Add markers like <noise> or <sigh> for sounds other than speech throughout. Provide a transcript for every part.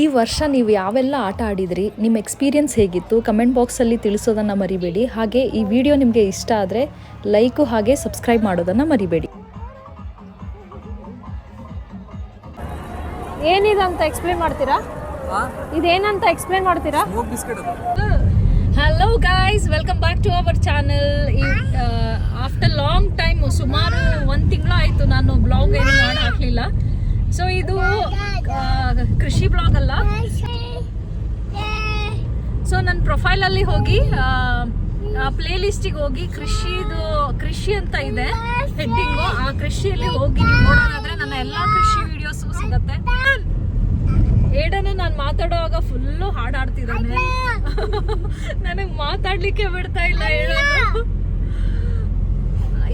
ಈ ವರ್ಷ ನೀವು ಯಾವೆಲ್ಲ ಆಟ ಆಡಿದ್ರಿ ನಿಮ್ಮ ಎಕ್ಸ್ಪೀರಿಯನ್ಸ್ ಹೇಗಿತ್ತು ಕಮೆಂಟ್ ಬಾಕ್ಸಲ್ಲಿ ತಿಳಿಸೋದನ್ನು ಮರಿಬೇಡಿ. ಹಾಗೆ ಈ ವಿಡಿಯೋ ನಿಮಗೆ ಇಷ್ಟ ಆದರೆ ಲೈಕು ಹಾಗೆ ಸಬ್ಸ್ಕ್ರೈಬ್ ಮಾಡೋದನ್ನು ಮರಿಬೇಡಿ. ಏನಿದಂತ ಎಕ್ಸ್ಪ್ಲೇನ್ ಮಾಡ್ತೀರಾ? ಇದೇನಂತ ಎಕ್ಸ್ಪ್ಲೇನ್ ಮಾಡ್ತೀರಾ? Hello guys welcome back to our channel after long time ಸುಮಾರು ಒಂದು ತಿಂಗಳು ಆಯಿತು ನಾನು ಬ್ಲಾಗ್ ಏನು ಮಾಡಿ ಹಾಕಲಿಲ್ಲ ಸೊ ಇದು ಕೃಷಿ ಬ್ಲಾಗ್ ಅಲ್ಲ? ಸೊ ನನ್ನ ಪ್ರೊಫೈಲಲ್ಲಿ ಹೋಗಿ ಪ್ಲೇ ಲಿಸ್ಟಿಗೆ ಹೋಗಿ ಕೃಷಿದು ಕೃಷಿ ಅಂತ ಇದೆ ಹೆಡ್ಡಿಂಗು. ಆ ಕೃಷಿಯಲ್ಲಿ ಹೋಗಿ ನೀವು ನೋಡೋದಾದ್ರೆ ನನ್ನ ಎಲ್ಲ ಕೃಷಿ ವಿಡಿಯೋಸು ಸಿಗುತ್ತೆ. ಏಡನ ನಾನು ಮಾತಾಡುವಾಗ ಫುಲ್ಲು ಹಾಡಾಡ್ತಿದ್ದಾನೆ <laughs> ನನಗೆ ಮಾತಾಡ್ಲಿಕ್ಕೆ ಬಿಡ್ತಾ ಇಲ್ಲ ಹೇಳೋದು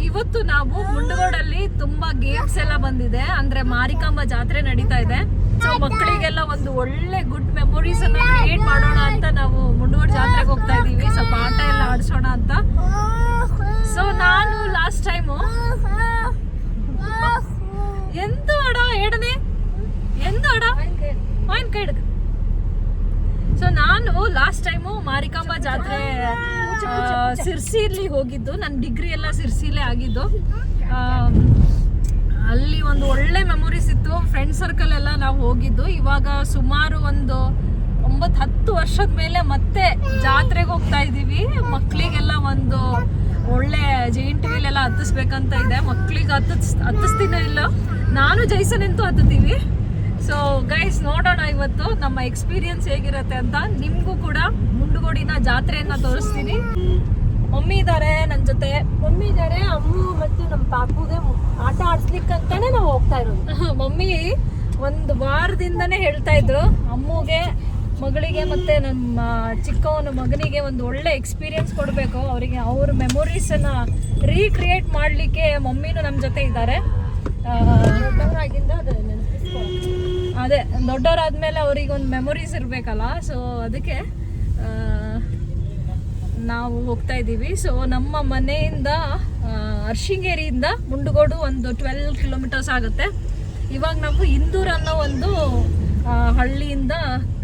ಇವತ್ತು ನಾವು ಮುಂಡಗೋಡಲ್ಲಿ ತುಂಬಾ ಗೇಮ್ಸ್ ಎಲ್ಲ ಬಂದಿದೆ. ಅಂದ್ರೆ ಮಾರಿಕಾಂಬ ಜಾತ್ರೆ ನಡೀತಾ ಇದೆ. ಸೊ ಮಕ್ಕಳಿಗೆಲ್ಲ ಒಂದು ಒಳ್ಳೆ ಗುಡ್ ಮೆಮೊರೀಸ್ ಅನ್ನ ಕ್ರಿಯೇಟ್ ಮಾಡೋಣ ಅಂತ ನಾವು ಮುಂಡಗೋಡ್ ಜಾತ್ರೆಗೆ ಹೋಗ್ತಾ ಇದೀವಿ. ಸ್ವಲ್ಪ ಆಟ ಎಲ್ಲ ಆಡಿಸೋಣ ಅಂತ. ಸೊ ನಾನು ಲಾಸ್ಟ್ ಟೈಮು ಎಂತ ಅಡ ಏಡನೆ ಎಂತ ಅಡ? ವಾಯಿನ್ ಕೈ ಹಿಡ್ಕ ಸೊ ನಾನು ಲಾಸ್ಟ್ ಟೈಮು ಮಾರಿಕಾಂಬ ಜಾತ್ರೆ ಸಿರ್ಸಿಲಿ ಹೋಗಿದ್ದು. ನನ್ನ ಡಿಗ್ರಿ ಎಲ್ಲ ಸಿರ್ಸಿಲೇ ಆಗಿದ್ದು. ಅಲ್ಲಿ ಒಂದು ಒಳ್ಳೆ ಮೆಮೊರೀಸ್ ಇತ್ತು. ಫ್ರೆಂಡ್ ಸರ್ಕಲ್ ಎಲ್ಲ ನಾವು ಹೋಗಿದ್ದು. ಇವಾಗ ಸುಮಾರು ಒಂದು ಒಂಬತ್ತು ಹತ್ತು ವರ್ಷದ ಮೇಲೆ ಮತ್ತೆ ಜಾತ್ರೆಗೆ ಹೋಗ್ತಾ ಇದ್ದೀವಿ. ಮಕ್ಕಳಿಗೆಲ್ಲ ಒಂದು ಒಳ್ಳೆ ಜೈಂಟ್ ವೀಲ್ ಎಲ್ಲ ಹತ್ತಿಸ್ಬೇಕಂತ ಇದೆ. ಮಕ್ಕಳಿಗೆ ಹತ್ತಿಸ್, ಹತ್ತಿಸ್ತೀನೋ ಇಲ್ಲ? ನಾನು ಜೈಸನ್ ಅಂತೂ ಹತ್ತುತ್ತೀವಿ. ಸೊ ಗೈಸ್ ನೋಡೋಣ ಇವತ್ತು. ನಮ್ಮ ಎಕ್ಸ್ಪೀರಿಯನ್ಸ್ ಹೇಗಿರುತ್ತೆ ಅಂತ. ನಿಮಗೂ ಕೂಡ ಮುಂಡುಗೋಡಿನ ಜಾತ್ರೆಯನ್ನ ತೋರಿಸ್ತೀನಿ. ಮಮ್ಮಿ ಇದ್ದಾರೆ ನನ್ನ ಜೊತೆ. ಮಮ್ಮಿ ಇದಾರೆ, ಅಮ್ಮು ಮತ್ತು ನಮ್ಮ ಪಾಪುಗೆ ಆಟ ಆಡ್ಸ್ಲಿಕ್ಕಂತಾನೆ ನಾವು ಹೋಗ್ತಾ ಇರೋದು. <laughs> ಮಮ್ಮಿ ಒಂದು ವಾರದಿಂದನೇ ಹೇಳ್ತಾ ಇದ್ರು, ಅಮ್ಮುಗೆ, ಮಗಳಿಗೆ ಮತ್ತೆ ನಮ್ಮ ಚಿಕ್ಕವನ ಮಗನಿಗೆ ಒಂದು ಒಳ್ಳೆ ಎಕ್ಸ್ಪೀರಿಯನ್ಸ್ ಕೊಡಬೇಕು. ಅವರಿಗೆ ಅವ್ರ ಮೆಮೊರೀಸನ್ನ ರೀಕ್ರಿಯೇಟ್ ಮಾಡಲಿಕ್ಕೆ ಮಮ್ಮಿನೂ ನಮ್ಮ ಜೊತೆ ಇದ್ದಾರೆ ದೊಡ್ಡವರಾಗಿಂದ ಅದು ದೊಡ್ಡವರಾದ್ಮೇಲೆ ಅವ್ರಿಗೆ ಒಂದು ಮೆಮೊರೀಸ್ ಇರಬೇಕಲ್ಲ ಸೊ ಅದಕ್ಕೆ ನಾವು ಹೋಗ್ತಾ ಇದ್ದೀವಿ. ಸೊ ನಮ್ಮ ಮನೆಯಿಂದ ಅರ್ಶಿಂಗೇರಿಯಿಂದ ಮುಂಡಗೋಡು ಒಂದು ಟ್ವೆಲ್ ಕಿಲೋಮೀಟರ್ಸ್ ಆಗುತ್ತೆ. ಇವಾಗ ನಾವು ಇಂದೂರ್ ಅನ್ನೋ ಒಂದು ಹಳ್ಳಿಯಿಂದ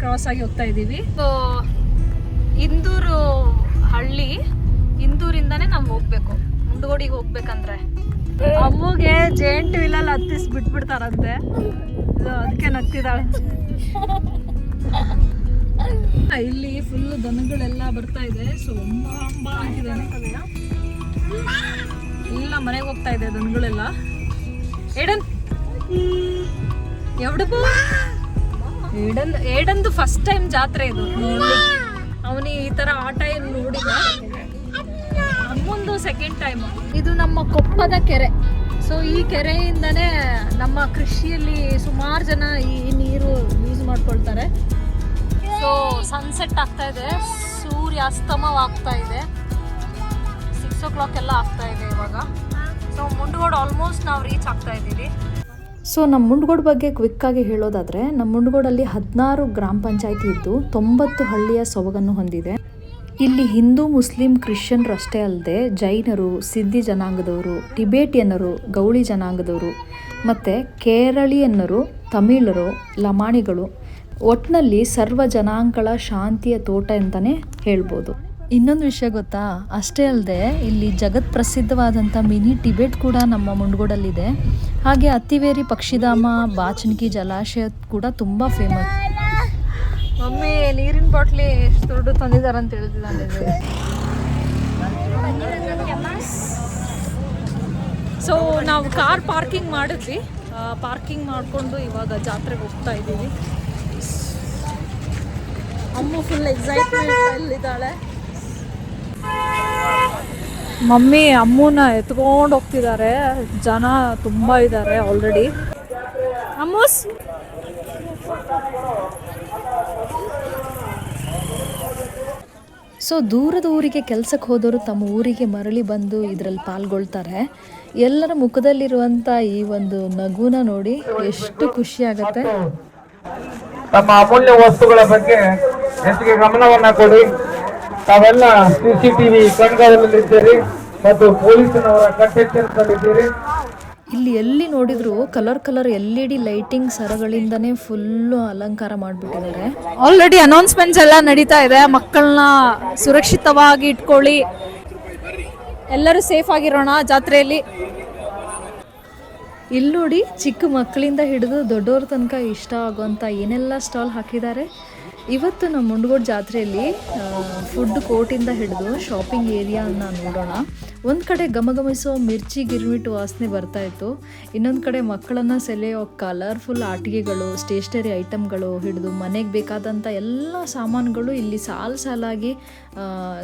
ಕ್ರಾಸ್ ಆಗಿ ಹೋಗ್ತಾ ಇದ್ದೀವಿ. ಸೊ ಇಂದೂರು ಹಳ್ಳಿ, ಇಂದೂರಿಂದಾನೇ ನಾವು ಹೋಗ್ಬೇಕು. ಮುಂಡಗೋಡಿಗೆ ಹೋಗ್ಬೇಕಂದ್ರೆ. ಅಮ್ಮಗೆ ಜೇಂಟ್ ವಿಲಲ್ಲಿ ಹತ್ತಿಸ್ ಬಿಟ್ಬಿಡ್ತಾರಂತೆ. ಅದಕ್ಕೆ ನಗ್ತಿದ್ದಾಳೆ. ಇಲ್ಲಿ ಫುಲ್ ದನಗಳೆಲ್ಲ ಬರ್ತಾ ಇದೆ. ಸೊ ಇಲ್ಲ ಮನೆಗೆ ಹೋಗ್ತಾ ಇದೆ ದನಗಳೆಲ್ಲ. ಏಡನ್ ಎವಡಪ್ಪ ಏಡನ್ ಏಡನ್ದು ಫಸ್ಟ್ ಟೈಮ್ ಜಾತ್ರೆ ಇದು. ಅವನಿ ಈ ತರ ಆಟ ಏನು ನೋಡಿಲ್ಲ ಅಮ್ಮಂದು ಸೆಕೆಂಡ್ ಟೈಮ್ ಇದು ನಮ್ಮ ಕೊಪ್ಪದ ಕೆರೆ. ಸೊ ಈ ಕೆರೆಯಿಂದನೇ ನಮ್ಮ ಕೃಷಿಯಲ್ಲಿ ಸುಮಾರು ಜನ ಈ ನೀರು ಯೂಸ್ ಮಾಡ್ಕೊಳ್ತಾರೆ. ಸೊ ಸನ್ಸೆಟ್ ಆಗ್ತಾ ಇದೆ. ಸೂರ್ಯಾಸ್ತಮವಾಗ್ತಾ ಇದೆ. ಸಿಕ್ಸ್ ಓ ಕ್ಲಾಕ್ ಎಲ್ಲ ಆಗ್ತಾ ಇದೆ ಇವಾಗ. ಸೊ ಮುಂಡ್ಗೋಡ್ ಆಲ್ಮೋಸ್ಟ್ ನಾವು ರೀಚ್ ಆಗ್ತಾ ಇದ್ದೀವಿ. ಸೊ ನಮ್ಮ ಮುಂಡ್ಗೋಡ್ ಬಗ್ಗೆ ಕ್ವಿಕ್ಕಾಗಿ ಹೇಳೋದಾದರೆ ನಮ್ಮ ಮುಂಡ್ಗೋಡಲ್ಲಿ ಹದಿನಾರು ಗ್ರಾಮ ಪಂಚಾಯತಿ ಇದ್ದು ತೊಂಬತ್ತು ಹಳ್ಳಿಯ ಸೊಬಗನ್ನು ಹೊಂದಿದೆ. ಇಲ್ಲಿ ಹಿಂದೂ, ಮುಸ್ಲಿಂ, ಕ್ರಿಶ್ಚಿಯನ್ರು ಅಷ್ಟೇ ಅಲ್ಲದೆ ಜೈನರು, ಸಿದ್ಧಿ ಜನಾಂಗದವರು, ಟಿಬೇಟಿಯನ್ನರು, ಗೌಳಿ ಜನಾಂಗದವರು ಮತ್ತು ಕೇರಳಿಯನ್ನರು, ತಮಿಳರು, ಲಮಾಣಿಗಳು ಒಟ್ಟಿನಲ್ಲಿ ಸರ್ವ ಜನಾಂಗಗಳ ಶಾಂತಿಯ ತೋಟ ಅಂತಲೇ ಹೇಳ್ಬೋದು. ಇನ್ನೊಂದು ವಿಷಯ ಗೊತ್ತಾ? ಅಷ್ಟೇ ಅಲ್ಲದೆ ಇಲ್ಲಿ ಜಗತ್ ಪ್ರಸಿದ್ಧವಾದಂಥ ಮಿನಿ ಟಿಬೆಟ್ ಕೂಡ ನಮ್ಮ ಮುಂಡ್ಗೋಡಲ್ಲಿದೆ. ಹಾಗೆ ಅತ್ತಿವೇರಿ ಪಕ್ಷಿಧಾಮ ಬಾಚನಕಿ ಜಲಾಶಯ ಕೂಡ ತುಂಬ ಫೇಮಸ್ ಮಮ್ಮಿ ನೀರಿನ ಬಾಟ್ಲಿ ಎಷ್ಟು ದುಡ್ಡು ತಂದಿದ್ದಾರೆ ಅಂತ ಹೇಳ್ತಿದ್ದಾನೆ ಸೊ ನಾವು ಕಾರ್ ಪಾರ್ಕಿಂಗ್ ಮಾಡಿದ್ವಿ. ಪಾರ್ಕಿಂಗ್ ಮಾಡಿಕೊಂಡು ಇವಾಗ ಜಾತ್ರೆಗೆ ಹೋಗ್ತಾ ಇದ್ದೀವಿ. ಅಮ್ಮ ಫುಲ್ ಎಕ್ಸೈಟ್ಮೆಂಟ್ ಅಲ್ಲಿದ್ದಾಳೆ. ಮಮ್ಮಿ ಅಮ್ಮನ ಎತ್ಕೊಂಡು ಹೋಗ್ತಿದ್ದಾರೆ. ಜನ ತುಂಬ ಇದ್ದಾರೆ ಆಲ್ರೆಡಿ ಅಮ್ಮೂಸ್. ಸೊ ದೂರದ ಊರಿಗೆ ಕೆಲಸಕ್ಕೆ ಹೋದವರು ತಮ್ಮ ಊರಿಗೆ ಮರಳಿ ಬಂದು ಇದರಲ್ಲಿ ಪಾಲ್ಗೊಳ್ತಾರೆ. ಎಲ್ಲರ ಮುಖದಲ್ಲಿರುವಂಥ ಈ ಒಂದು ನಗುನ ನೋಡಿ ಎಷ್ಟು ಖುಷಿ ಆಗತ್ತೆ. ತಮ್ಮ ಅಮೂಲ್ಯ ವಸ್ತುಗಳ ಬಗ್ಗೆ ಹೆಚ್ಚಿಗೆ ಗಮನವನ್ನ ಕೊಡಿ. ತಾವೆಲ್ಲ ಸಿಸಿಟಿವಿ ಕಣ್ಗಾವಲಲ್ಲಿದ್ದೀರಿ ಮತ್ತು ಪೊಲೀಸಿನವರ ಕಟ್ಟೆಚ್ಚರದಲ್ಲಿದ್ದೀರಿ ಇಲ್ಲಿ ಎಲ್ಲಿ ನೋಡಿದ್ರು colour colour L E D lighting ಸರಗಳಿಂದನೇ full ಅಲಂಕಾರ ಮಾಡಿಬಿಟ್ಟಿದ್ದಾರೆ. ಆಲ್ರೆಡಿ ಅನೌನ್ಸ್ಮೆಂಟ್ಸ್ ಎಲ್ಲ ನಡೀತಾ ಇದೆ. ಮಕ್ಕಳನ್ನ ಸುರಕ್ಷಿತವಾಗಿ ಇಟ್ಕೊಳ್ಳಿ. ಎಲ್ಲರೂ ಸೇಫ್ ಆಗಿರೋಣ ಜಾತ್ರೆಯಲ್ಲಿ. ಇಲ್ಲಿ ನೋಡಿ ಚಿಕ್ಕ ಮಕ್ಕಳಿಂದ ಹಿಡಿದು ದೊಡ್ಡವ್ರ ತನಕ ಇಷ್ಟ ಆಗೋಂಥ ಏನೆಲ್ಲ ಸ್ಟಾಲ್ ಹಾಕಿದ್ದಾರೆ? ಇವತ್ತು ನಮ್ಮ ಮುಂಡಗೋಡ್ ಜಾತ್ರೆಯಲ್ಲಿ ಫುಡ್ ಕೋರ್ಟಿಂದ ಹಿಡಿದು ಶಾಪಿಂಗ್ ಏರಿಯಾನ ನೋಡೋಣ. ಒಂದು ಕಡೆ ಗಮಗಮಿಸೋ ಮಿರ್ಚಿ ಗಿರ್ಮಿಟ್ ವಾಸನೆ ಬರ್ತಾ ಇತ್ತು. ಇನ್ನೊಂದು ಕಡೆ ಮಕ್ಕಳನ್ನು ಸೆಳೆಯೋ ಕಲರ್ಫುಲ್ ಆಟಿಕೆಗಳು ಸ್ಟೇಷ್ನರಿ ಐಟಮ್ಗಳು ಹಿಡಿದು ಮನೆಗೆ ಬೇಕಾದಂಥ ಎಲ್ಲ ಸಾಮಾನುಗಳು ಇಲ್ಲಿ ಸಾಲು ಸಾಲಾಗಿ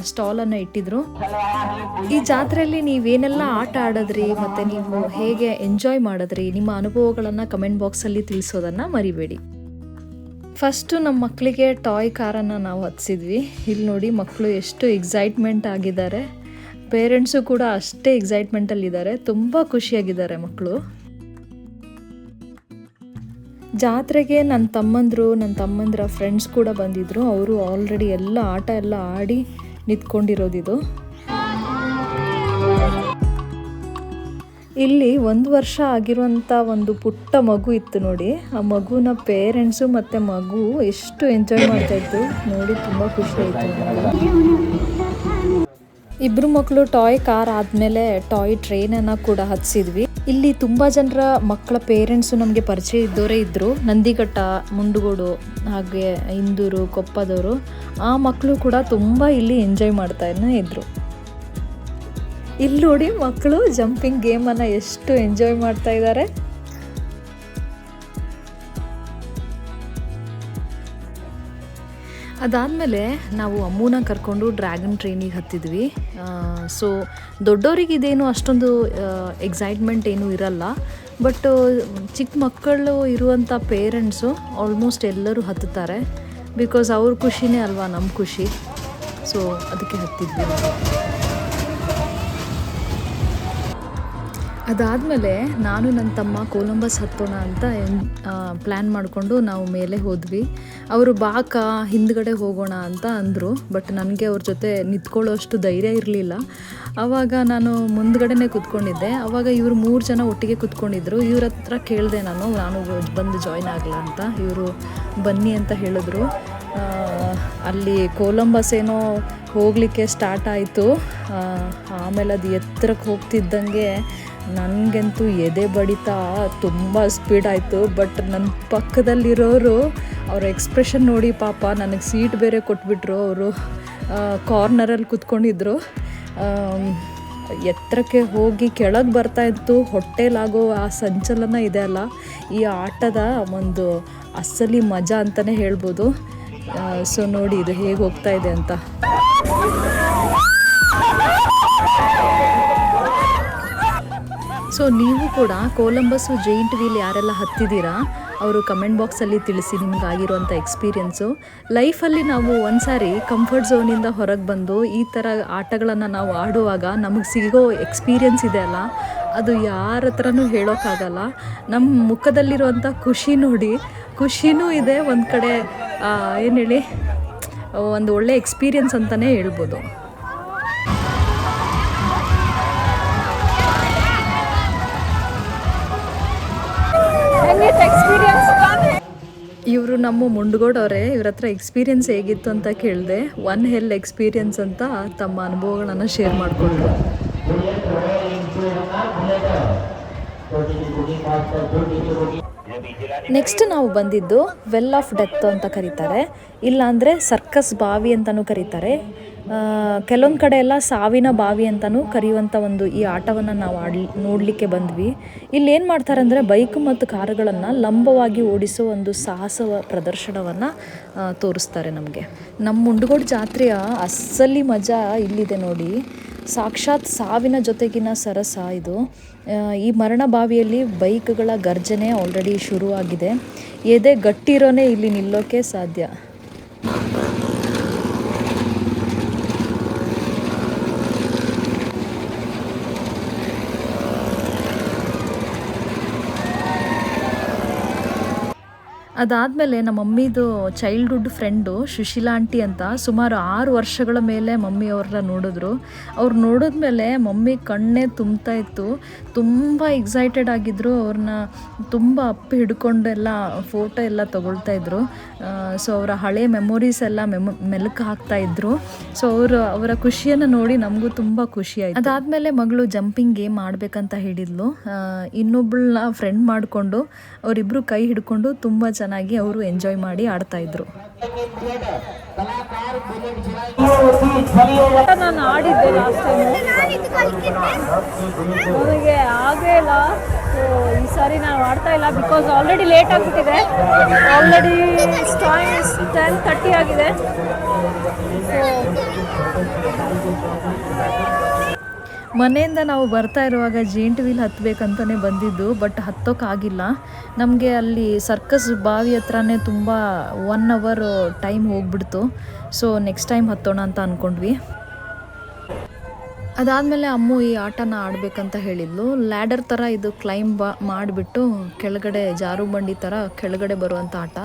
ಸ್ಟಾಲನ್ನು ಇಟ್ಟಿದ್ರು. ಈ ಜಾತ್ರೆಯಲ್ಲಿ ನೀವೇನೆಲ್ಲ ಆಟ ಆಡಿದ್ರಿ, ಮತ್ತು ನೀವು ಹೇಗೆ ಎಂಜಾಯ್ ಮಾಡಿದ್ರಿ, ನಿಮ್ಮ ಅನುಭವಗಳನ್ನು ಕಮೆಂಟ್ ಬಾಕ್ಸಲ್ಲಿ ತಿಳಿಸೋದನ್ನು ಮರಿಬೇಡಿ. ಫಸ್ಟು ನಮ್ಮ ಮಕ್ಕಳಿಗೆ ಟಾಯ್ ಕಾರನ್ನು ನಾವು ಹತ್ಸಿದ್ವಿ. ಇಲ್ಲಿ ನೋಡಿ ಮಕ್ಕಳು ಎಷ್ಟು ಎಕ್ಸೈಟ್ಮೆಂಟ್ ಆಗಿದ್ದಾರೆ. ಪೇರೆಂಟ್ಸು ಕೂಡ ಅಷ್ಟೇ ಎಕ್ಸೈಟ್ಮೆಂಟಲ್ಲಿದ್ದಾರೆ ತುಂಬ ಖುಷಿಯಾಗಿದ್ದಾರೆ ಮಕ್ಕಳು ಜಾತ್ರೆಗೆ ನನ್ನ ತಮ್ಮಂದರು ನನ್ನ ತಮ್ಮಂದ್ರ ಫ್ರೆಂಡ್ಸ್ ಕೂಡ ಬಂದಿದ್ದರು ಅವರು ಆಲ್ರೆಡಿ ಎಲ್ಲ ಆಟ ಎಲ್ಲ ಆಡಿ ನಿಂತ್ಕೊಂಡಿರೋದಿದು. ಇಲ್ಲಿ ಒಂದು ವರ್ಷ ಆಗಿರುವಂಥ ಒಂದು ಪುಟ್ಟ ಮಗು ಇತ್ತು ನೋಡಿ. ಆ ಮಗುನ ಪೇರೆಂಟ್ಸು ಮತ್ತು ಮಗು ಎಷ್ಟು ಎಂಜಾಯ್ ಮಾಡ್ತಾ ಇತ್ತು ನೋಡಿ ತುಂಬ ಖುಷಿ ಆಯಿತು. ಇಬ್ರು ಮಕ್ಕಳು ಟಾಯ್ ಕಾರ್ ಆದಮೇಲೆ ಟಾಯ್ ಟ್ರೈನನ್ನು ಕೂಡ ಹತ್ಸಿದ್ವಿ. ಇಲ್ಲಿ ತುಂಬ ಜನರ ಮಕ್ಕಳ ಪೇರೆಂಟ್ಸು ನಮಗೆ ಪರಿಚಯ ಇದ್ದವರೇ ಇದ್ದರು ನಂದಿಘಟ್ಟ, ಮುಂಡುಗೋಡು ಹಾಗೆ ಇಂದೂರು, ಕೊಪ್ಪದವರು ಆ ಮಕ್ಕಳು ಕೂಡ ತುಂಬ ಇಲ್ಲಿ ಎಂಜಾಯ್ ಮಾಡ್ತಾನೆ ಇದ್ದರು ಇಲ್ಲಿ ನೋಡಿ ಮಕ್ಕಳು ಜಂಪಿಂಗ್ ಗೇಮನ್ನು ಎಷ್ಟು ಎಂಜಾಯ್ ಮಾಡ್ತಾ ಇದ್ದಾರೆ ಅದಾದಮೇಲೆ ನಾವು ಅಮ್ಮೂನ ಕರ್ಕೊಂಡು ಡ್ರ್ಯಾಗನ್ ಟ್ರೈನಿಗೆ ಹತ್ತಿದ್ವಿ. ಸೊ ದೊಡ್ಡವರಿಗೆ ಇದೇನು ಅಷ್ಟೊಂದು ಎಕ್ಸೈಟ್ಮೆಂಟ್ ಏನೂ ಇರಲ್ಲ. ಬಟ್ ಚಿಕ್ಕ ಮಕ್ಕಳು ಇರುವಂಥ ಪೇರೆಂಟ್ಸು ಆಲ್ಮೋಸ್ಟ್ ಎಲ್ಲರೂ ಹತ್ತುತ್ತಾರೆ. ಬಿಕಾಸ್ ಅವ್ರ ಖುಷಿನೇ ಅಲ್ವಾ ನಮ್ಮ ಖುಷಿ. ಸೊ ಅದಕ್ಕೆ ಹತ್ತಿದ್ವಿ. ಅದಾದಮೇಲೆ ನಾನು ನನ್ನ ತಮ್ಮ ಕೊಲಂಬಸ್ ಹತ್ತೋಣ ಅಂತ ಪ್ಲ್ಯಾನ್ ಮಾಡಿಕೊಂಡು ನಾವು ಮೇಲೆ ಹೋದ್ವಿ. ಅವರು ಬಾಕ ಹಿಂದ್ಗಡೆ ಹೋಗೋಣ ಅಂತ ಅಂದರು ಬಟ್ ನನಗೆ ಅವ್ರ ಜೊತೆ ನಿಂತ್ಕೊಳ್ಳೋಷ್ಟು ಧೈರ್ಯ ಇರಲಿಲ್ಲ. ಆವಾಗ ನಾನು ಮುಂದ್ಗಡೆನೇ ಕೂತ್ಕೊಂಡಿದ್ದೆ. ಆವಾಗ ಇವರು ಮೂರು ಜನ ಒಟ್ಟಿಗೆ ಕೂತ್ಕೊಂಡಿದ್ರು. ಇವ್ರ ಹತ್ರ ಕೇಳಿದೆ ನಾನು ನಾನು ಬಂದು ಜಾಯ್ನ್ ಆಗಲ್ಲ ಅಂತ. ಇವರು ಬನ್ನಿ ಅಂತ ಹೇಳಿದ್ರು. ಅಲ್ಲಿ ಕೊಲಂಬಸ್ ಏನೋ ಹೋಗಲಿಕ್ಕೆ ಸ್ಟಾರ್ಟ್ ಆಯಿತು. ಆಮೇಲೆ ಅದು ಎತ್ತರಕ್ಕೆ ಹೋಗ್ತಿದ್ದಂಗೆ ನನಗಂತೂ ಎದೆ ಬಡಿತ ತುಂಬ ಸ್ಪೀಡ್ ಆಯಿತು. ಬಟ್ ನನ್ನ ಪಕ್ಕದಲ್ಲಿರೋರು, ಅವ್ರ ಎಕ್ಸ್ಪ್ರೆಷನ್ ನೋಡಿ ಪಾಪ ನನಗೆ ಸೀಟ್ ಬೇರೆ ಕೊಟ್ಬಿಟ್ರು. ಅವರು ಕಾರ್ನರಲ್ಲಿ ಕೂತ್ಕೊಂಡಿದ್ರು. ಎತ್ತರಕ್ಕೆ ಹೋಗಿ ಕೆಳಗೆ ಬರ್ತಾ ಇತ್ತು. ಹೊಟ್ಟೆಲಾಗೋ ಆ ಸಂಚಲನ ಇದೆ ಅಲ್ಲ. ಈ ಆಟದ ಒಂದು ಅಸಲಿ ಮಜಾ ಅಂತಲೇ ಹೇಳ್ಬೋದು. ಸೊ ನೋಡಿ ಇದು ಹೇಗೆ ಹೋಗ್ತಾ ಇದೆ ಅಂತ. ಸೊ ನೀವು ಕೂಡ ಕೊಲಂಬಸ್ಸು ಜೈಂಟ್ ವೀಲ್ ಯಾರೆಲ್ಲ ಹತ್ತಿದ್ದೀರಾ, ಅವರು ಕಮೆಂಟ್ ಬಾಕ್ಸಲ್ಲಿ ತಿಳಿಸಿ ನಿಮ್ಗೆ ಆಗಿರುವಂಥ ಎಕ್ಸ್ಪೀರಿಯೆನ್ಸು ಲೈಫಲ್ಲಿ ನಾವು ಒಂದು ಸಾರಿ ಕಂಫರ್ಟ್ ಝೋನಿಂದ ಹೊರಗೆ ಬಂದು ಈ ಥರ ಆಟಗಳನ್ನು ನಾವು ಆಡುವಾಗ ನಮಗೆ ಸಿಗೋ ಎಕ್ಸ್ಪೀರಿಯೆನ್ಸ್ ಇದೆ ಅಲ್ಲ, ಅದು ಯಾರ ಹತ್ರನೂ ಹೇಳೋಕ್ಕಾಗಲ್ಲ ನಮ್ಮ ಮುಖದಲ್ಲಿರುವಂಥ ಖುಷಿ ನೋಡಿ, ಖುಷಿನೂ ಇದೆ ಒಂದು ಕಡೆ. ಏನು ಹೇಳಿ? ಒಂದು ಒಳ್ಳೆ ಎಕ್ಸ್ಪೀರಿಯನ್ಸ್ ಅಂತಲೇ ಹೇಳ್ಬೋದು. ಇವರು ನಮ್ಮ ಮುಂಡ್ಗೋಡವ್ರೆ ಇವ್ರ ಹತ್ರ ಎಕ್ಸ್ಪೀರಿಯನ್ಸ್ ಹೇಗಿತ್ತು ಅಂತ ಕೇಳಿದೆ. ಒನ್ ಹೆಲ್ ಎಕ್ಸ್ಪೀರಿಯನ್ಸ್ ಅಂತ ತಮ್ಮ ಅನುಭವಗಳನ್ನು ಶೇರ್ ಮಾಡಿಕೊಂಡ್ರು. ನೆಕ್ಸ್ಟ್ ನಾವು ಬಂದಿದ್ದು ವೆಲ್ ಆಫ್ ಡೆತ್ ಅಂತ ಕರೀತಾರೆ. ಇಲ್ಲಾಂದರೆ ಸರ್ಕಸ್ ಬಾವಿ ಅಂತಲೂ ಕರೀತಾರೆ. ಕೆಲವೊಂದು ಕಡೆ ಎಲ್ಲ ಸಾವಿನ ಬಾವಿ ಅಂತಲೂ ಕರೆಯುವಂಥ ಒಂದು ಈ ಆಟವನ್ನು ನಾವು ಆಡ್ಲಿ, ನೋಡಲಿಕ್ಕೆ ಬಂದ್ವಿ. ಇಲ್ಲಿ ಏನು ಮಾಡ್ತಾರೆ ಅಂದರೆ ಬೈಕ್ ಮತ್ತು ಕಾರುಗಳನ್ನು ಲಂಬವಾಗಿ ಓಡಿಸೋ ಒಂದು ಸಾಹಸ ಪ್ರದರ್ಶನವನ್ನು ತೋರಿಸ್ತಾರೆ ನಮಗೆ. ನಮ್ಮ ಮುಂಡಗೋಡು ಜಾತ್ರೆಯ ಅಸಲಿ ಮಜಾ ಇಲ್ಲಿದೆ ನೋಡಿ. ಸಾಕ್ಷಾತ್ ಸಾವಿನ ಜೊತೆಗಿನ ಸರಸ ಇದು. ಈ ಮರಣ ಬಾವಿಯಲ್ಲಿ ಬೈಕ್ಗಳ ಗರ್ಜನೆ ಆಲ್ರೆಡಿ ಶುರುವಾಗಿದೆ. ಎದೆ ಗಟ್ಟಿರೋನೇ ಇಲ್ಲಿ ನಿಲ್ಲೋಕೆ ಸಾಧ್ಯ. ಅದಾದಮೇಲೆ ನಮ್ಮ ಮಮ್ಮಿದು ಚೈಲ್ಡ್ಹುಡ್ ಫ್ರೆಂಡು ಸುಶೀಲಾ ಆಂಟಿ ಅಂತ ಸುಮಾರು ಆರು ವರ್ಷಗಳ ಮೇಲೆ ಮಮ್ಮಿ ಅವ್ರನ್ನ ನೋಡಿದ್ರು. ಅವ್ರು ನೋಡಿದ್ಮೇಲೆ ಮಮ್ಮಿ ಕಣ್ಣೇ ತುಂಬ್ತಾ ಇತ್ತು. ತುಂಬ ಎಕ್ಸೈಟೆಡ್ ಆಗಿದ್ರು. ಅವ್ರನ್ನ ತುಂಬ ಅಪ್ಪಿ ಹಿಡ್ಕೊಂಡೆಲ್ಲ ಫೋಟೋ ಎಲ್ಲ ತಗೊಳ್ತಾ ಇದ್ರು. ಸೊ ಅವರ ಹಳೆ ಮೆಮೊರೀಸ್ ಎಲ್ಲ ಮೆಮೊ, ಮೆಲುಕು ಹಾಕ್ತಾ ಇದ್ರು. ಸೊ ಅವರು, ಅವರ ಖುಷಿಯನ್ನು ನೋಡಿ ನಮಗೂ ತುಂಬ ಖುಷಿ ಆಯಿತು. ಅದಾದಮೇಲೆ ಮಗಳು ಜಂಪಿಂಗ್ ಗೇಮ್ ಆಡಬೇಕಂತ ಹೇಳಿದ್ಲು. ಇನ್ನೊಬ್ಬಳನ್ನ ಫ್ರೆಂಡ್ ಮಾಡಿಕೊಂಡು ಅವರಿಬ್ಬರು ಕೈ ಹಿಡ್ಕೊಂಡು ತುಂಬ ಚೆನ್ನಾಗಿ ಅವರು ಎಂಜಾಯ್ ಮಾಡಿ ಆಡ್ತಾ ಇದ್ರು. ನಾನು ಆಡಿದ್ದೆ ಲಾಸ್ಟ್ ಟೈಮ್ ನನಗೆ ಆಗೇ ಇಲ್ಲ. ಈ ಸಾರಿ ನಾನು ಆಡ್ತಾ ಇಲ್ಲ ಬಿಕಾಸ್ ಆಲ್ರೆಡಿ ಲೇಟ್ ಆಗಿಬಿಟ್ಟಿದೆ. ಆಲ್ರೆಡಿ ಟೈಮ್ ಟೆನ್ ತರ್ಟಿ ಆಗಿದೆ. ಮನೆಯಿಂದ ನಾವು ಬರ್ತಾ ಇರುವಾಗ ಜೇಂಟ್ ವೀಲ್ ಹತ್ತಬೇಕಂತಲೇ ಬಂದಿದ್ದು, ಬಟ್ ಹತ್ತೋಕ್ಕಾಗಿಲ್ಲ ನಮಗೆ ಅಲ್ಲಿ ಸರ್ಕಸ್ ಬಾವಿ ಹತ್ರನೇ ತುಂಬ ಒನ್ ಅವರ್ ಟೈಮ್ ಹೋಗ್ಬಿಡ್ತು. ಸೊ ನೆಕ್ಸ್ಟ್ ಟೈಮ್ ಹತ್ತೋಣ ಅಂತ ಅಂದ್ಕೊಂಡ್ವಿ ಅದಾದಮೇಲೆ ಅಮ್ಮು ಈ ಆಟನ ಆಡಬೇಕಂತ ಹೇಳಿದ್ಲು. ಲ್ಯಾಡರ್ ಥರ ಇದು ಕ್ಲೈಂಬ್ ಬ, ಮಾಡಿಬಿಟ್ಟು ಕೆಳಗಡೆ ಜಾರು ಬಂಡಿ ಥರ ಕೆಳಗಡೆ ಬರುವಂಥ ಆಟ.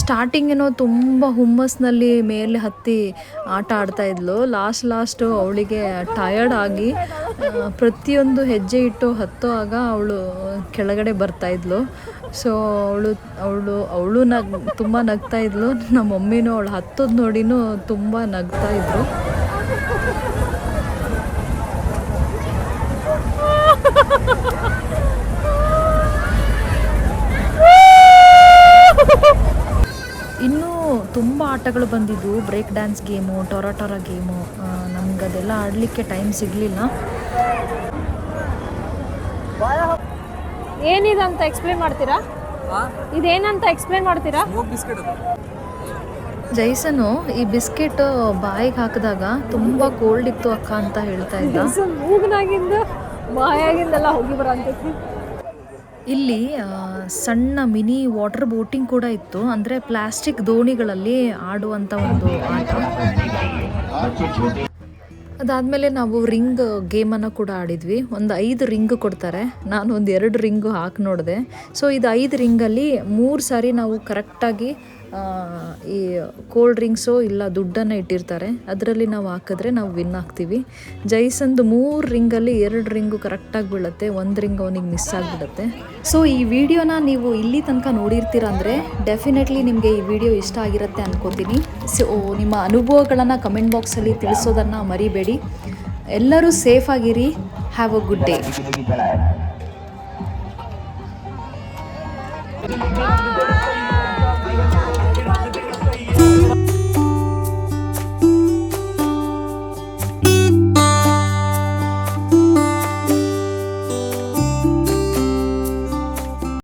ಸ್ಟಾರ್ಟಿಂಗ್ ಏನೋ ತುಂಬ ಹುಮ್ಮಸ್ನಲ್ಲಿ ಮೇಲೆ ಹತ್ತಿ ಆಟ ಆಡ್ತಾ ಇದ್ಲು. ಲಾಸ್ಟ್ ಲಾಸ್ಟು ಅವಳಿಗೆ ಟಯರ್ಡ್ ಆಗಿ ಪ್ರತಿಯೊಂದು ಹೆಜ್ಜೆ ಇಟ್ಟು ಹತ್ತೋ ಆಗ ಅವಳು ಕೆಳಗಡೆ ಬರ್ತಾ ಇದ್ಲು. ಸೊ ಅವಳು ಅವಳು ಅವಳು ನಗ್, ತುಂಬ ನಗ್ತಾ ಇದ್ಲು. ನಮ್ಮ ಮಮ್ಮಿನೂ ಅವಳು ಹತ್ತೋದು ನೋಡಿನೂ ತುಂಬ ನಗ್ತಾ <laughs> ಇನ್ನೂ ತುಂಬ ಆಟಗಳು ಬಂದಿದ್ದು. ಬ್ರೇಕ್ ಡ್ಯಾನ್ಸ್ ಗೇಮು ಟೊರ ಟೊರ ಗೇಮು. ನಮ್ಗೆ ಅದೆಲ್ಲ ಆಡಲಿಕ್ಕೆ ಟೈಮ್ ಸಿಗಲಿಲ್ಲ. ಏನಿದಂತ ಎಕ್ಸ್ಪ್ಲೇನ್ ಮಾಡ್ತೀರಾ? ಇದೇನಂತ ಎಕ್ಸ್ಪ್ಲೇನ್ ಮಾಡ್ತೀರಾ? ಜೈಸನು ಈ ಬಿಸ್ಕೆಟ್ ಬಾಯಿಗೆ ಹಾಕಿದಾಗ ತುಂಬ ಕೋಲ್ಡ್ ಇತ್ತು ಅಕ್ಕ ಅಂತ ಹೇಳ್ತಾ ಇದ್ದ. ಮೂಗ್ನಾಗಿಂದ ಹೋಗಿ ಬರೋ ಇಲ್ಲಿ ಸಣ್ಣ ಮಿನಿ ವಾಟರ್ ಬೋಟಿಂಗ್ ಕೂಡ ಇತ್ತು. ಅಂದರೆ ಪ್ಲಾಸ್ಟಿಕ್ ದೋಣಿಗಳಲ್ಲಿ ಆಡುವಂಥ ಒಂದು ಆಟ. ಅದಾದಮೇಲೆ ನಾವು ರಿಂಗ್ ಗೇಮನ್ನು ಕೂಡ ಆಡಿದ್ವಿ. ಒಂದು ಐದು ರಿಂಗ್ ಕೊಡ್ತಾರೆ. ನಾನು ಒಂದು ಎರಡು ರಿಂಗ್ ಹಾಕಿ ನೋಡಿದೆ. ಸೊ ಇದು ಐದು ರಿಂಗಲ್ಲಿ ಮೂರು ಸಾರಿ ನಾವು ಕರೆಕ್ಟಾಗಿ ಈ ಕೋಲ್ಡ್ ಡ್ರಿಂಕ್ಸು ಇಲ್ಲ ದುಡ್ಡನ್ನು ಇಟ್ಟಿರ್ತಾರೆ. ಅದರಲ್ಲಿ ನಾವು ಹಾಕಿದ್ರೆ ನಾವು ವಿನ್ ಆಗ್ತೀವಿ. ಜೈಸಂದು ಮೂರು ರಿಂಗಲ್ಲಿ ಎರಡು ರಿಂಗು ಕರೆಕ್ಟಾಗಿ ಬೀಳುತ್ತೆ, ಒಂದು ರಿಂಗ್ ಅವನಿಗೆ ಮಿಸ್ ಆಗಿಬಿಡುತ್ತೆ. ಸೊ ಈ ವಿಡಿಯೋನ ನೀವು ಇಲ್ಲಿ ತನಕ ನೋಡಿರ್ತೀರ ಅಂದರೆ ಡೆಫಿನೆಟ್ಲಿ ನಿಮಗೆ ಈ ವಿಡಿಯೋ ಇಷ್ಟ ಆಗಿರುತ್ತೆ ಅನ್ಕೋತೀನಿ. ಸೊ ನಿಮ್ಮ ಅನುಭವಗಳನ್ನು ಕಮೆಂಟ್ ಬಾಕ್ಸಲ್ಲಿ ತಿಳಿಸೋದನ್ನು ಮರಿಬೇಡಿ. ಎಲ್ಲರೂ ಸೇಫ್ ಆಗಿರಿ. Have a good day